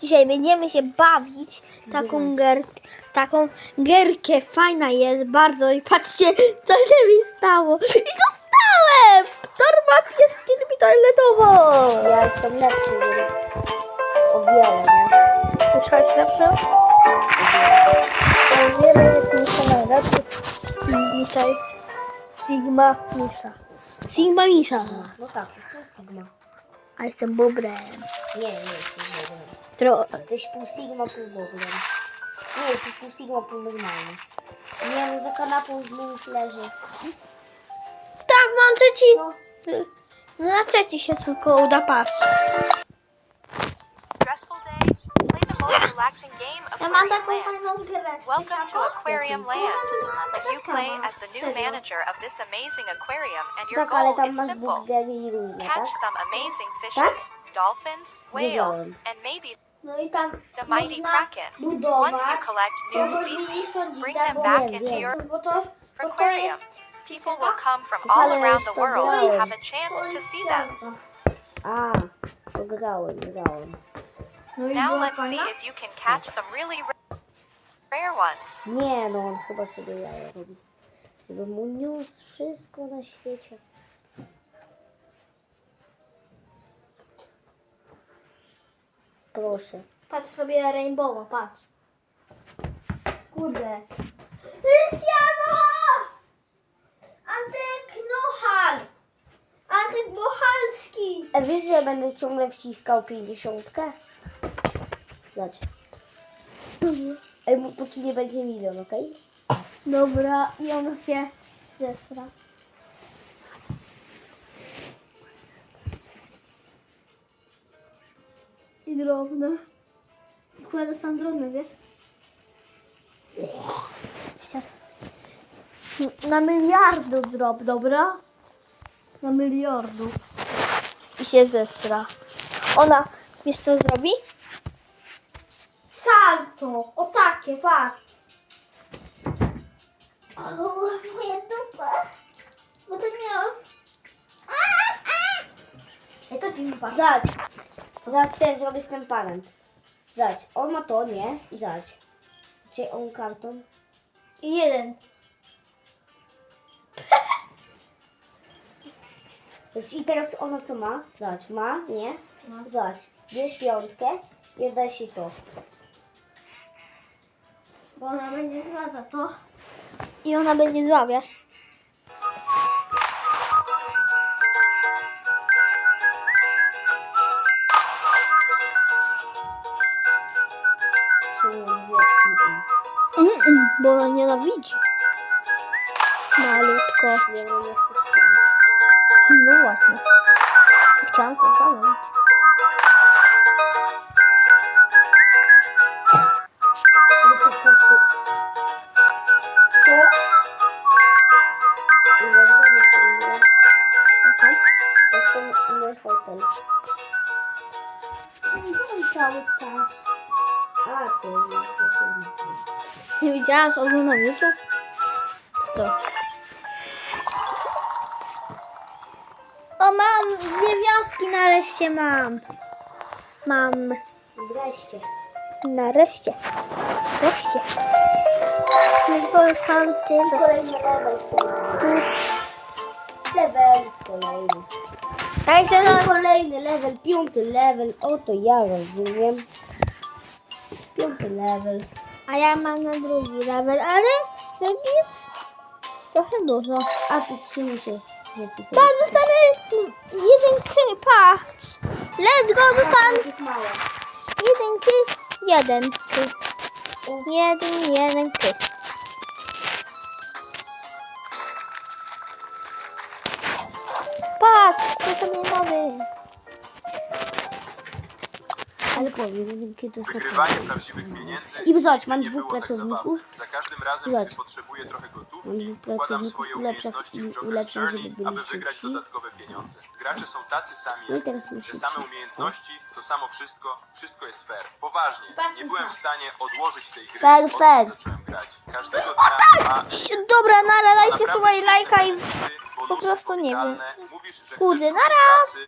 Dzisiaj będziemy się bawić taką gier, taką gierkę. Fajna jest bardzo i patrzcie, co się mi stało. I dostałem! Torbat jest mi toaletową. Ja jestem lepszy, o wiele, nie? Być lepsza? O wiele jest Misza najlepszy. I Misza jest Sigma Misza. Sigma Misza. No tak, to jest pół Sigma. A jestem Bobrem. Nie, nie jesteś Bobrem. Tro... Jesteś pół Sigma, pół Bobrem. Nie, jesteś pół Sigma, pół normalny. Nie, no za kanapą z minus leży. Tak, mam trzeci. No, na trzeci się tylko uda patrz. Relaxing game, mam Aquarium Land. Welcome to Aquarium Land. You play as the new manager of this amazing aquarium, and your goal is simple. burgery i różne, tak? Catch some amazing fishes, dolphins, whales, and maybe No i tam the mighty kraken. Once you collect new species, bring them back into your Bo to, bo to aquarium. People will come from all around the world to have a chance to see them. A, to grałem, grałem. No i Now była let's see fajna. if you can catch some really ra- rare ones. Nie, no on chyba sobie jaja robi. Żeby mu niósł wszystko na świecie. Proszę. Patrz, robię rainbowa, patrz. Kurde. Luciano! Antek Nohal! Antek Bochalski! A wiesz, że ja będę ciągle wciskał pięćdziesiątkę? Zobacz. Ej, póki nie będzie milion, okej? Dobra, i ona się zesra. I drobne. Kładę sam drobne, wiesz? Się- Na miliardu zrób, dobra? Na miliardu. I się zesra. Ona, wiesz co zrobi? Salto! O takie, patrz. O, moja dupa. Bo to miałam. Ja to ci patrzę. Zobacz. Zobacz, co ja zrobię z tym panem. Zobacz, on ma to, nie? I zobacz. Czy on karton? I jeden. I teraz ona co ma? Zobacz, ma, nie? No. Zobacz, bierz piątkę i oddaj się to. Bo ona będzie zła za to. I ona będzie zła, wiesz? Mm, Mm-mm, bo ona nienawidzi. Malutko. No właśnie. Chciałam to zrobić. Mój hotel. Okay. cały czas. A, hotel. Nie widziałaś oglądam YouTube? Co? O, mam dwie wioski, nareszcie mam. Mam. Wreszcie. Nareszcie. Wreszcie. Tylko już tam tylko. Kolejny level. Level kolejny. Chcę, że... Kolejny level, piąty level. Oto ja rozumiem. Piąty level. A ja mam na drugi level, ale drugi jest trochę dużo. A tu trzy muszę rzeczy sobie. Patrz, zostanę jeden k, patrz. Let's go, zostanę jeden k, jeden k. Jeden, jeden k. Patrz, to sobie nowy. Ale powiem, kiedy to Wygrywanie prawdziwych pieniędzy. I zobacz, mam nie dwóch było tak pracowników. zabawne. Za każdym razem, Zobacz. gdy potrzebuję trochę gotówki, Mam dwóch wkładam pracowników, swoje ulepszam- umiejętności w Joker's ulepszam, żeby Journey, byli aby wygrać szybsi. dodatkowe pieniądze. Gracze są tacy sami No i teraz są Te szybsi. same umiejętności, to samo wszystko, wszystko jest fair. Poważnie, Patrz, nie byłem w stanie odłożyć tej gry, Fair, odkąd fair. zacząłem grać. Każdego dnia ma... Dobra, nara, dajcie naprawdę tutaj lajka i... po prostu nie wiem. Mówisz, że Kurde, chcesz nara. pracy,